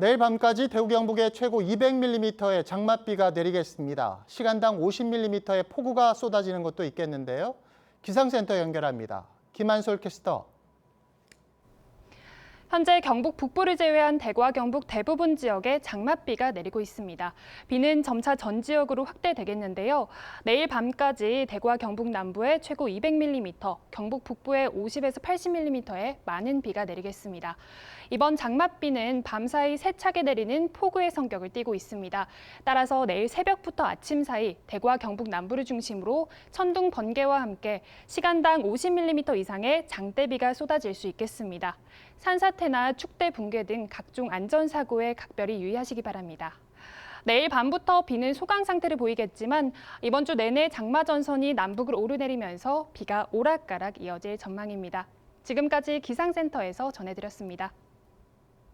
내일 밤까지 대구 경북에 최고 200mm의 장맛비가 내리겠습니다. 시간당 50mm의 폭우가 쏟아지는 것도 있겠는데요. 기상센터 연결합니다. 김한솔 캐스터. 현재 경북 북부를 제외한 대구와 경북 대부분 지역에 장맛비가 내리고 있습니다. 비는 점차 전 지역으로 확대되겠는데요. 내일 밤까지 대구와 경북 남부에 최고 200mm, 경북 북부에 50에서 80mm의 많은 비가 내리겠습니다. 이번 장맛비는 밤사이 세차게 내리는 폭우의 성격을 띠고 있습니다. 따라서 내일 새벽부터 아침 사이 대구와 경북 남부를 중심으로 천둥 번개와 함께 시간당 50mm 이상의 장대비가 쏟아질 수 있겠습니다. 산사 태나 축대 붕괴 등 각종 안전사고에 각별히 유의하시기 바랍니다. 내일 밤부터 비는 소강 상태를 보이겠지만 이번 주 내내 장마 전선이 남북을 오르내리면서 비가 오락가락 이어질 전망입니다. 지금까지 기상센터에서 전해드렸습니다.